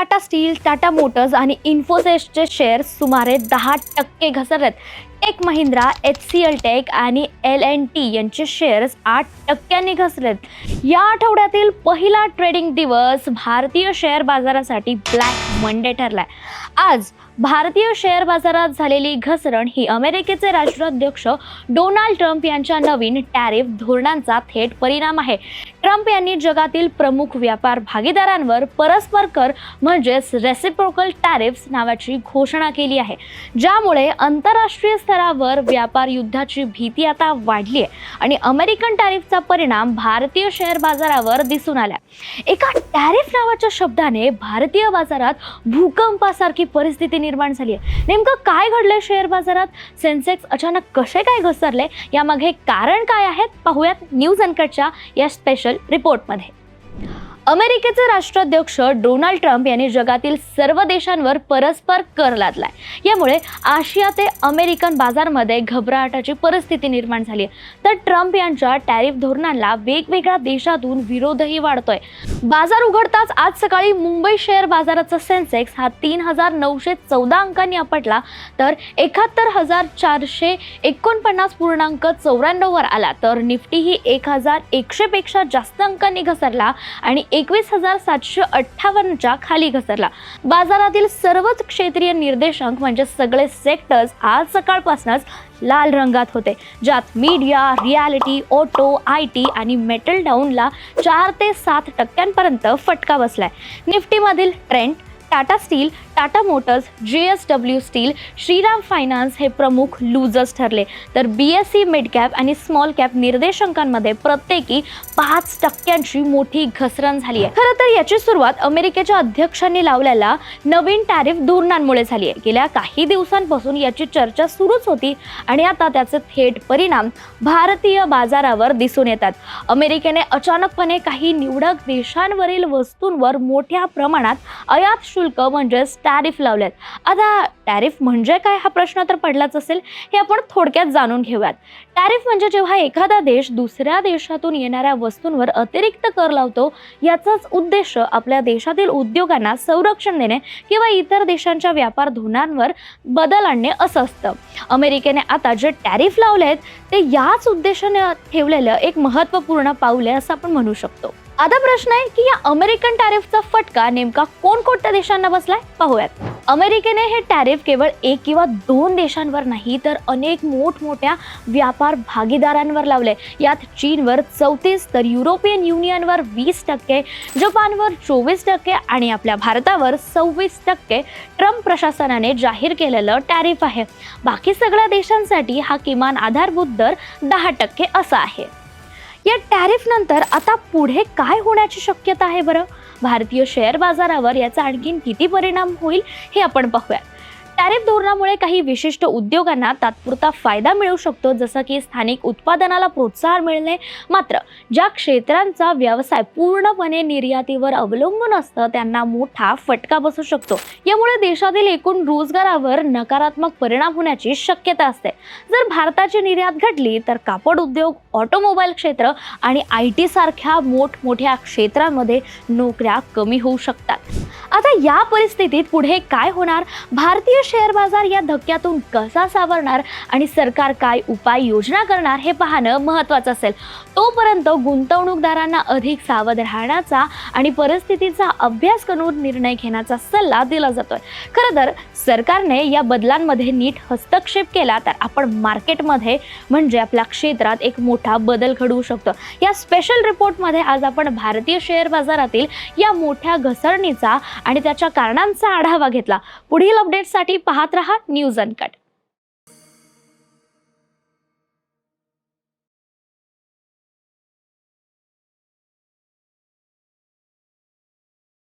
Tata steel Tata Motors आणि इन्फोसिसचे shares सुमारे दहा टक्के घसरलेत. Tech Mahindra H C L tech आणि एल एन टी यांचे शेअर्स आठ टक्क्यांनी घसरलेत. या आठवड्यातील पहिला ट्रेडिंग दिवस भारतीय शेअर बाजारासाठी ब्लॅक मंडे ठरलाय. आज भारतीय शेअर बाजारात झालेली घसरण ही अमेरिकेचे राष्ट्राध्यक्ष डोनाल्ड ट्रम्प यांच्या नवीन टॅरिफ धोरणांचा थेट परिणाम आहे. ट्रम्प यांनी जगातील प्रमुख व्यापार भागीदारांवर परस्पर कर म्हणजेच रेसिप्रोकल टॅरिफ्स नावाची घोषणा केली आहे. ज्यामुळे आंतरराष्ट्रीय स्तरावर व्यापार युद्धाची भीती आता वाढली आहे आणि अमेरिकन टॅरिफचा परिणाम भारतीय शेअर बाजारावर दिसून आला एका टॅरिफ नावाच्या शब्दाने भारतीय बाजारात भूकंपासारखी परिस्थिती निर्माण झाली आहे नेमकं काय घडलंय शेअर बाजारात? सेन्सेक्स अचानक कसे काय घसरले? यामागे कारण काय आहेत? पाहूयात न्यूज अनकटच्या या स्पेशल रिपोर्टमध्ये अमेरिकेचे राष्ट्राध्यक्ष डोनाल्ड ट्रम्प यांनी जगातील सर्व देशांवर परस्पर कर लादलाय. यामुळे आशिया ते अमेरिकन बाजारमध्ये घबराटाची परिस्थिती निर्माण झाली आहे. तर ट्रम्प यांच्या टॅरिफ धोरणांना वेगवेगळ्या देशातून विरोधही वाढतोय. बाजार उघडताच आज सकाळी मुंबई शेअर बाजाराचा सेन्सेक्स हा तीन हजार नऊशे चौदा अंकांनी आपटला तर एकाहत्तर हजार चारशे एकोणपन्नास पूर्णांक चौऱ्याण्णववर आला. तर निफ्टी ही एक हजार एकशेपेक्षा जास्त अंकांनी घसरला आणि एकवीस हजार सातशे अठ्ठावन्नच्या खाली घसरला. बाजारातील सर्वच क्षेत्रीय निर्देशांक म्हणजे सगळे सेक्टर्स आज सकाळपासूनच लाल रंगात होते. ज्यात media realty auto I T आणि मेटल डाऊनला चार ते सात टक्क्यांपर्यंत फटका बसलाय. निफ्टीमधील trend Tata steel Tata motors J S W steel Shriram finance हे प्रमुख लूजर्स ठरले. तर B S C mid cap आणि स्मॉल कॅप निर्देशांकांमध्ये प्रत्येकी पाच टक्क्यांची मोठी घसरण झाली आहे. खरं तर याची सुरुवात अमेरिकेच्या अध्यक्षांनी लावलेल्या नवीन टॅरिफ धोरणांमुळे झाली आहे. गेल्या काही दिवसांपासून याची चर्चा सुरूच होती आणि आता त्याचे थेट परिणाम भारतीय बाजारावर दिसून येतात. अमेरिकेने अचानकपणे काही निवडक देशांवरील वस्तूंवर मोठ्या प्रमाणात आयात शुल्क म्हणजेच टॅरिफ लावल्यात आता टॅरिफ म्हणजे काय हा प्रश्न तर पडलाच असेल हे आपण थोडक्यात जाणून घेऊयात. टॅरिफ म्हणजे जेव्हा एखादा देश दुसऱ्या देशातून येणाऱ्या वस्तूंवर अतिरिक्त कर लावतो याचाच उद्देश आपल्या देशातील उद्योगांना संरक्षण देणे किंवा इतर देशांच्या व्यापार धोरणांवर बदल आणणे असं असतं. अमेरिकेने आता जे टॅरिफ लावले आहेत ते याच उद्देशाने ठेवलेलं एक महत्त्वपूर्ण पाऊल आहे असं आपण म्हणू शकतो. आता प्रश्न आहे की या अमेरिकन टॅरिफचा फटका नेमका कोणकोणत्या देशांना बसलाय? पाहूयात. अमेरिकेने हे टॅरिफ केवळ एक किंवा दोन देशांवर नाही तर अनेक मोठमोठ्या व्यापार भागीदारांवर लावले यात चीनवर चौतीस तर युरोपियन युनियनवर वीस टक्के जपानवर चोवीस टक्के आणि आपल्या भारतावर सव्वीस टक्के ट्रम्प प्रशासनाने जाहीर केलेलं टॅरिफ आहे. बाकी सगळ्या देशांसाठी हा किमान आधारभूत दर दहा टक्के असा आहे. या टॅरिफ नंतर आता पुढे काय होण्याची शक्यता आहे बरं? भारतीय शेअर बाजारावर याचा आणखीन किती परिणाम होईल हे आपण पाहूया टॅरिफ धोरणामुळे काही विशिष्ट उद्योगांना तात्पुरता फायदा मिळू शकतो जसं की स्थानिक उत्पादनाला प्रोत्साहन मिळणे. मात्र ज्या क्षेत्रांचा व्यवसाय पूर्णपणे निर्यातीवर अवलंबून असतं त्यांना मोठा फटका बसू शकतो. यामुळे देशातील एकूण रोजगारावर नकारात्मक परिणाम होण्याची शक्यता असते. जर भारताची निर्यात घटली तर कापड उद्योग ऑटोमोबाईल क्षेत्र आणि आय टी सारख्या मोठमोठ्या क्षेत्रांमध्ये नोकऱ्या कमी होऊ शकतात. आता या परिस्थितीत पुढे काय होणार? भारतीय शेअर बाजार या धक्क्यातून कसा सावरणार आणि सरकार काय उपाय योजना करणार हे पाहणं महत्त्वाचं असेल. तोपर्यंत गुंतवणूकदारांना अधिक सावध राहण्याचा आणि परिस्थितीचा अभ्यास करून निर्णय घेण्याचा सल्ला दिला जातोय. खरं तर सरकारने या बदलांमध्ये नीट हस्तक्षेप केला तर आपण मार्केटमध्ये म्हणजे आपल्या क्षेत्रात एक मोठा बदल घडवू शकतो. या स्पेशल रिपोर्टमध्ये आज आपण भारतीय शेअर बाजारातील या मोठ्या घसरणीचा आणि त्याच्या कारणांचा आढावा घेतला. पुढील अपडेटसाठी पाहत रहा न्यूज अनकट